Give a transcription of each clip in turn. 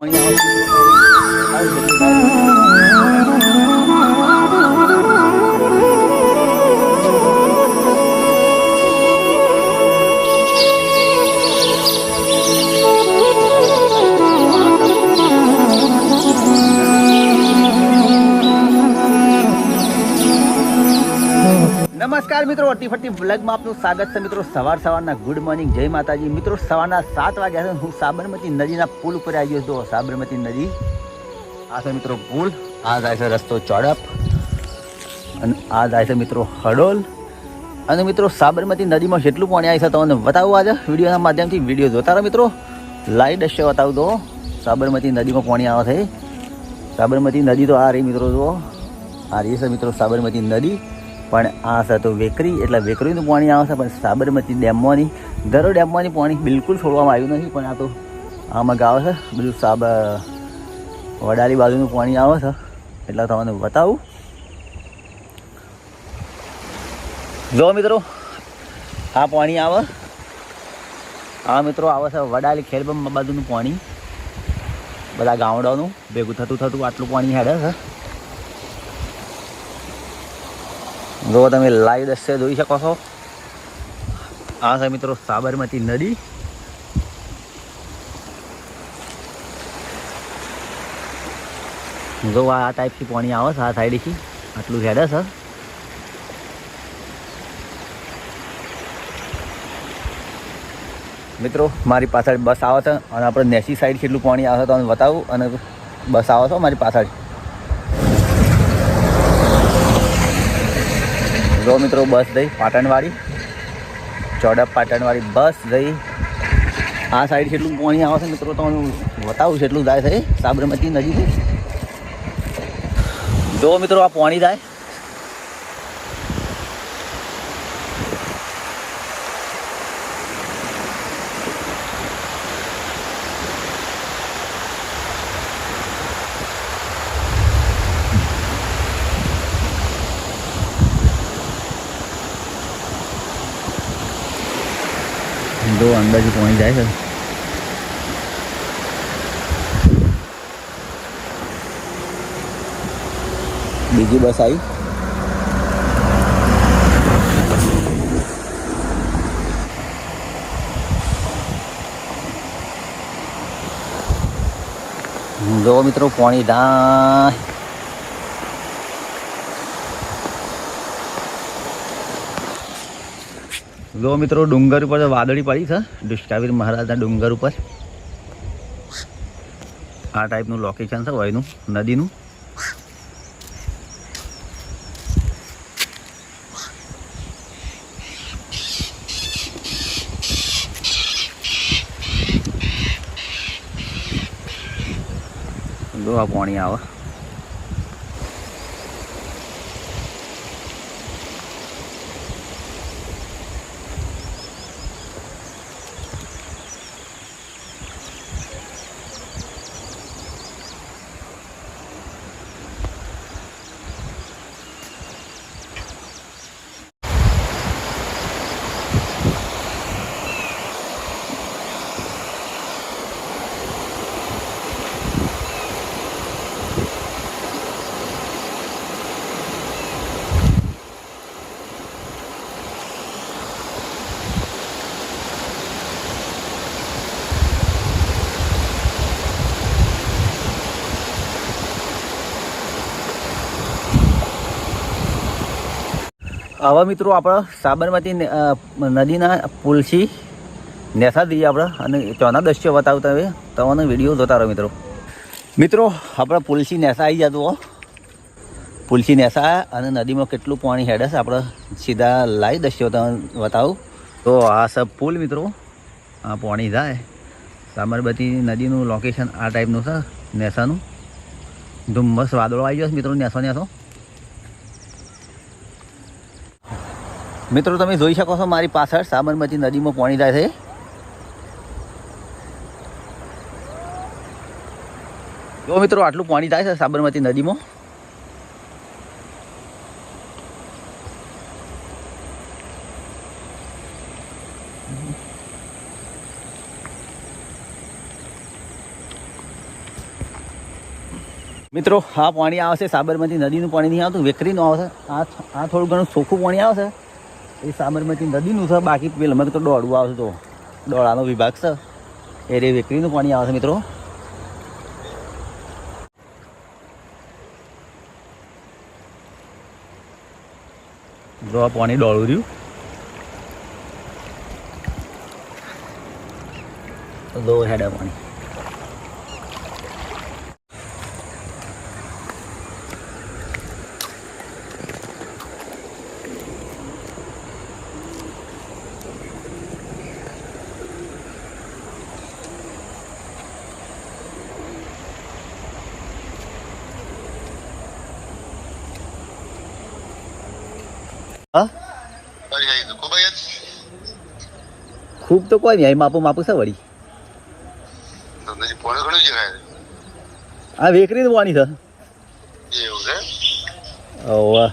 欢迎 મિત્રો અટી ફટી બ્લોગમાં આપનું સ્વાગત છે મિત્રો. સવાર સવારના ગુડ મોર્નિંગ. જય માતાજી. મિત્રો, સવારના સાત વાગ્યા છે હું સાબરમતી નદીના પુલ ઉપર આવી ગયો છું. સાબરમતી નદી. આ છે મિત્રો પુલ. આ જાય છે રસ્તો ચોડપ. અને આ જાય છે મિત્રો હડોલ. અને મિત્રો, સાબરમતી નદીમાં જેટલું પાણી આવી છે તમને બતાવું આજે? વિડીયોના માધ્યમથી વીડિયો જોતા રહો મિત્રો. લાઈવ દ્રશ્ય બતાવું તો. સાબરમતી નદીમાં પાણી આવે છે. સાબરમતી નદી તો આ રહી મિત્રો, જુઓ. આ રહી છે મિત્રો સાબરમતી નદી. પણ આ છે તો વેકરી, એટલે વેકરીનું પાણી આવે છે, પણ સાબરમતી ડેમમાંની દરો ડેમમાંની પાણી બિલકુલ છોડવામાં આવ્યું નથી, પણ આ તો આમાં ગાવ છે, બધું સાબ, વડાલી બાજુનું પાણી આવે છે. એટલે તમને બતાવું. જો મિત્રો, આ પાણી આવે. આ મિત્રો આવે છે વડાલી ખેલબમ બાજુનું પાણી. બધા ગામડાનું ભેગું થતું થતું આટલું પાણી હેડે છે. જો તમે લાઈવ દ્રશ્ય જોઈ શકો છો. આ છે મિત્રો સાબરમતી નદી. જો આ ટાઈપથી પાણી આવે છે, આ સાઈડથી આટલું હેડે છે મિત્રો, મારી પાછળ બસ આવે છે અને આપણે નેસી સાઈડ કેટલું પાણી આવે છે તમને બતાવું અને બસ આવે છે મારી પાછળ. જો મિત્રો, બસ ગઈ પાટણવાળી ચોડપ પાટણવાળી બસ ગઈ આ સાઈડ જેટલું પાણી આવે છે મિત્રો તો બતાવું એટલું જાય છે, સાબરમતી નજીક. જો મિત્રો, આ પાણી જાય. જો અંદાજે પહોંચી જાય છે. બીજી બસ આવી. જો મિત્રો પાણી દા જો મિત્રો, ડુંગર ઉપર વાદળી પડી છે. દુષ્કાવીર મહારાજના ડુંગર ઉપર. આ ટાઈપનું લોકેશન છે, વયનું, નદીનું. આ પાણી આવે. હવે મિત્રો આપણે સાબરમતી નદીના પુલથી નેસા દઈએ આપણે અને ચોના દ્રશ્યો બતાવતા હવે તમારો વીડિયો જોતા રહો મિત્રો. મિત્રો, આપણે પુલસી નેસા આવી જતું પુલસી નેસા અને નદીમાં કેટલું પાણી હેડે છે આપણે સીધા લાવી દસ્યો તમે બતાવું. તો આ સબ પુલ મિત્રો, આ પાણી જાય સાબરમતી નદીનું લોકેશન આ ટાઈપનું છે, નેસાનું. ધુમ્મસ વાદળો આવી છે મિત્રો, નેસો નેસો. મિત્રો, તમે જોઈ શકો છો મારી પાછળ સાબરમતી નદીમાં પાણી જાય છે. જો મિત્રો, આટલું પાણી જાય છે સાબરમતી નદીમાં. મિત્રો, આ પાણી આવશે સાબરમતી નદીનું પાણી નહીં આવતું, વેકરીનું આવશે આ આ થોડું ઘણું ચોખ્ખું પાણી આવશે એ સાબરમતી નદીનું છે, બાકી પેલા તો દોડવું આવશે તો. દોડાનો વિભાગ છે. એ રે વેકરીનું પાણી આવશે મિત્રો. જો આ પાણી દોડું રહ્યું. લો હેડા પાણી. ખૂબ તો કોઈ નહીં માપું માપું છે વળી. આ વેકરીનું પાણી છે Ya, kan? ઓવે.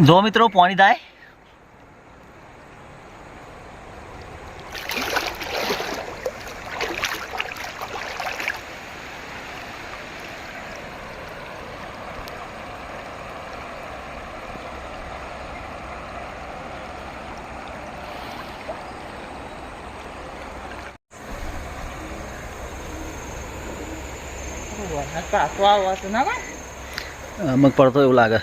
જો મિત્રો પાણી થાય અમુક પડતો એવું લાગે.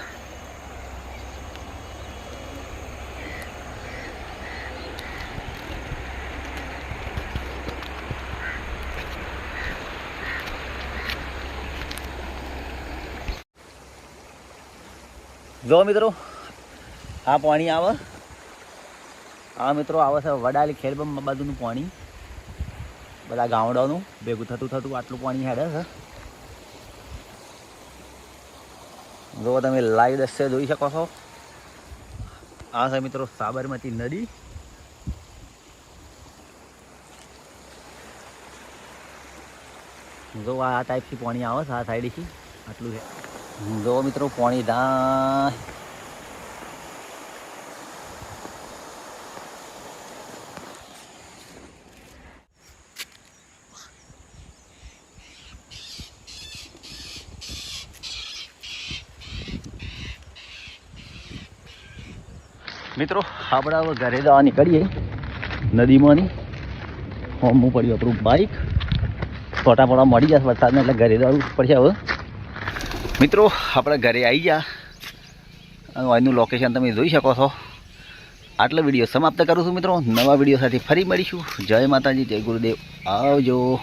જો મિત્રો, આ પાણી આવે. આ મિત્રો આવે છે વડાલી ખેલબમ બાજુનું પાણી. બધા ગામડાનું ભેગું થતું થતું આટલું પાણી હેડે છે. જો તમે લાઈવ દ્રશ્ય જોઈ શકો છો. આ છે મિત્રો સાબરમતી નદી. જો આ ટાઈપથી પાણી આવે છે, આ સાઈડથી આટલું છે. જો મિત્રો પાણી દા મિત્રો આપણે હવે ઘરે જવા નીકળીએ. નદીમાંની. હોમું પડ્યું આપણું બાઈક ફોટા ફોટા મળી જશે વરસાદને એટલે ઘરે જવું પડશે હવે. મિત્રો, આપણે ઘરે આવી ગયા. અહીંનું લોકેશન તમે જોઈ શકો છો. આટલો વીડિયો સમાપ્ત કરું છું મિત્રો. નવા વીડિયો સાથે ફરી મળીશું. જય માતાજી, જય ગુરુદેવ. આવજો.